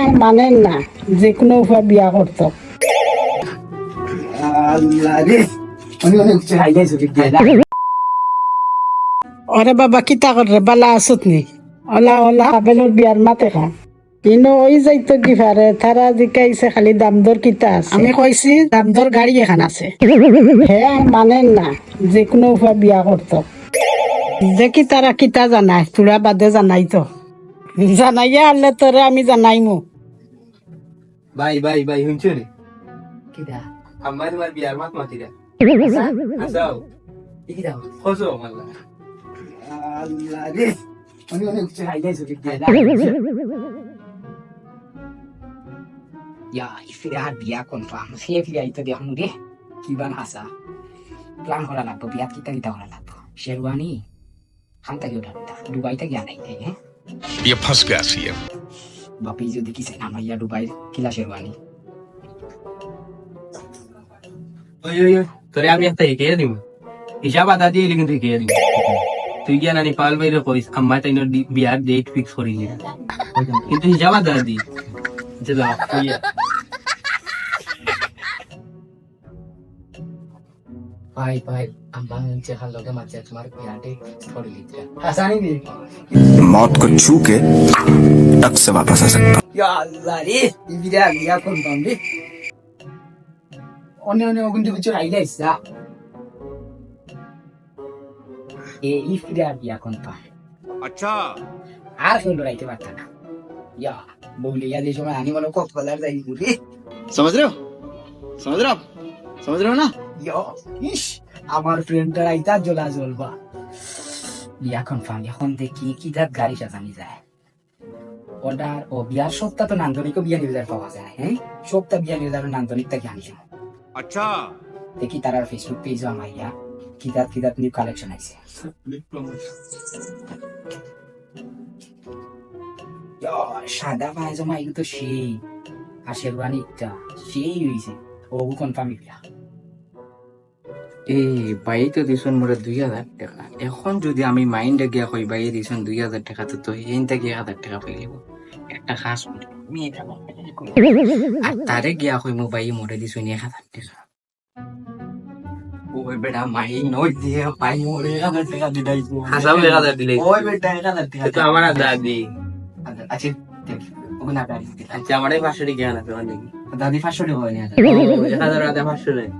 আর মানেন না যে কোনো উপায় বিয়া করত। আল্লাহ রে আমি অনেক কিছু হাইলাইছো ঠিক দিয়ে ওরে বাবা, কিতা করে বালা আসত নি। ওলা ওলা আবেলোর বিয়ার মাতে খা কিন্তু ওই যাইতো কি পারে তারা জিকাইছে খালি দাম দর কিতা আছে। আমি কইছি দাম দর গাড়ি এখান আছে। হে আর মানেন না যে কোনো উপায় বিয়া করত দেখি তারা কিতা জানায় তোরা বাদে জানাই তো। জানাইয়া আনলে তোরে আমি জানাইমু ভাই ভাই ভাই শুনছো রে কিটা আমার তোমার বিয়ার মাত মাতিরা আচ্ছা আসাও কি দাও খোঁজো মাল্লা আল্লাহ রে আমি অনেক কিছু হাইলাইছো ঠিক দিয়ে ইয়া ইফিরে আর বিয়া কনফার্ম সে ফিরে আইতে দেখুন রে কিবান হাসা প্ল্যান করা লাগবো বিয়া কিতা কিতা করা লাগবো শেরওয়ানি হাম তাকে ওঠা দুবাই থেকে আনাই তাই হ্যাঁ ये फंस गया सीएम বাপি যদি কিসে নামাইয়া দুবাই কিলা শেরওয়ানি ওই ওই ওই তোরে আমি একটা এঁকে দিব হিসাব আদা দিয়ে কিন্তু এঁকে দিব তুই গিয়া না নেপাল বাইরে কইস আম্মা তাই বিয়ার ডেট ফিক্স করি কিন্তু হিসাব আদা দি যে লাভ ভাই ভাই আম্মা হচ্ছে খাল লগে মাঝে তোমার বিয়াটে করে লিখতে হাসানি দি मौत को छू के टक से वापस आ सकता हूँ। ইয়া আল্লাহ রে ইবিরে বিয়া কনফার্ম রে অন্য অন্য কিন্তু কিছু আইলাইছা এ ইফিরে আর বিয়া কনফার্ম अच्छा আর কেউ লড়াইতে পারত না ইয়া বউলে ইয়া দিয়ে সময় আনি মনে কত কলার যাই ঘুরে समझ रहे हो समझ আমার ফ্রেন্ডটা আইতা জোলা জ্বলবা এখন কনফার্ম এখন দেখি কি ধার গাড়ি সাজানি যায়। অর্ডার ও বিয়ার সপ্তাহ তো নান্দনিক বিয়া নিউজার পাওয়া যায় হ্যাঁ? সপ্তাহ বিয়া নিউজার নান্দনিক তাকে আনি আচ্ছা। দেখি তার আর ফেসবুক পেজ আমাইয়া কি ধার কি ধার নিউ কালেকশন আছে। সাদা পায়জামা এগুলো তো সেই আর শেরওয়ানিটা সেই হয়েছে ও কনফার্ম বিয়া। এই বাই তো দিছন মোরে দুই হাজার টাকা। এখন যদি আমি মাইন্ডে গিয়া কই বাই দিছন দুই হাজার টাকা তো হেন থেকে হাজার টাকা পাইলিব একটা খাস। আর তারে গিয়া কই মো বাই মোরে দিছন এক হাজার টাকা। ওই বেটা মাই নই দিয়ে পাই মোরে এক হাজার টাকা দিলাইছো হাসাও এক হাজার দিলে। ওই বেটা এক হাজার টাকা তো আমার আদা আচ্ছা আচ্ছা আমার পাঁচশো টাকা আনা দাদি পাঁচশো টাকা হয় না এক হাজার আদা পাঁচশো নেই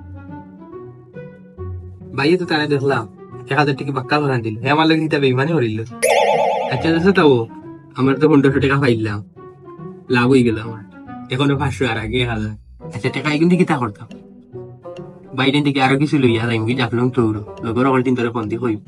ভাইয়ে তো তারা দেখলাম। এক হাজার টাকা বাক্কা ভরান দিল। হ্যাঁ আমার লাগে নিতে বেইমানি হরিল আচ্ছা আচ্ছা, আচ্ছা তাও আমার তো পনেরোশো টাকা পাইলাম। লাভ হয়ে গেল আমার। এখনও পাঁচশো আর আগে এক হাজার। আচ্ছা টাকা এগুন দিকে তা করতাম। বাইরে থেকে আরও কিছু লইয়া যাইম কি? জাফলং তোর। লগর অকল দিন তোরে ফোন দিয়ে হইব।